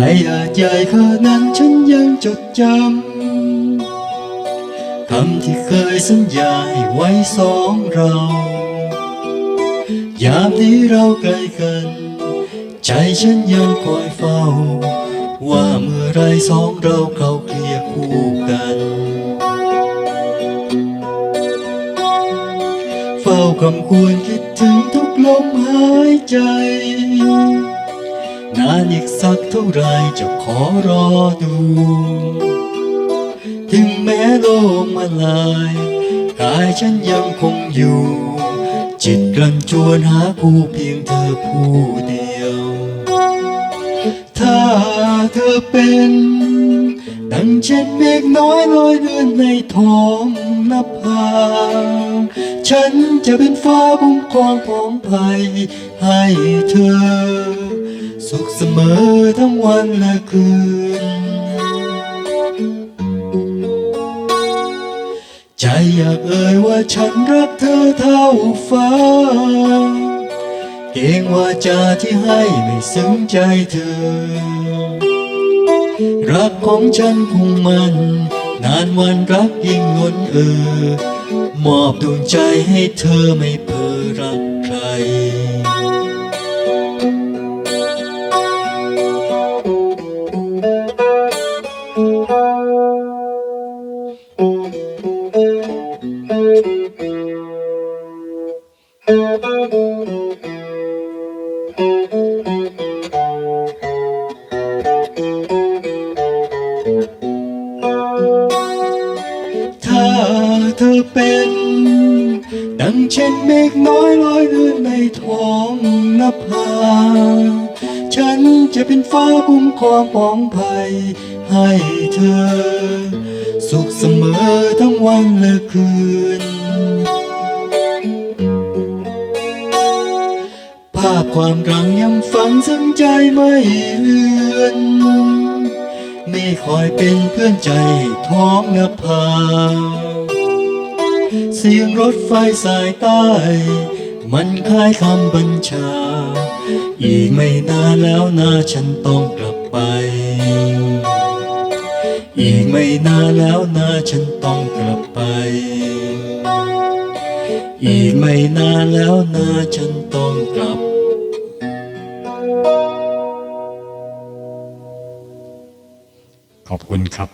ใหญ่ขนาดนั้นฉันยังจดจำคำที่เคยสัญญาให้ไว้สองเรา ยามที่เราใกล้กัน ใจฉันยังคอยเฝ้า ว่าเมื่อไรสองเราเข้าเคลียร์คู่กันเฝ้าคำควรคิดถึงทุกลมหายใจ นานอีกสักเท่าไรจะขอรอดู ถึงแม้โลกมาลายกายฉันยังคงอยู่ จิตรันจวนหาคู่เพียงเธอผู้เดียว ถ้าเธอเป็นดังเช่นเมฆน้อยลอยเลื่อนในท้องนภา ฉันจะเป็นฟ้าคุ้มครองผองภัยให้เธอ มอทั้งวันและคืน ใจอยากเอ่ยว่าฉันรักเธอเท่าฟ้า เกรงว่าจาที่ให้ไม่ซึ้งใจเธอ รักของฉันคงมัน นานวันรักยิ่งงนเออ มอบดวงใจให้เธอไม่เพ้อรัก ถ้าเธอเป็น ดังเช่นเมฆน้อยลอยเลื่อนในท้องนภา ฉันจะเป็นฟ้าคุ้มครองปองภัยให้เธอ สุขเสมอทั้งวันและคืน ภาพความรังยังฝังซึ้งใจไม่เลือนไม่คอยเป็นเพื่อนใจท้องนภาเสียงรถไฟสายใต้ มันคล้ายคำบัญชา อีกไม่นานแล้วนะฉันต้องกลับไป อีกไม่นานแล้วนะฉันต้องกลับไป อีกไม่นานแล้วนะฉันต้องกลับ ขอบคุณครับ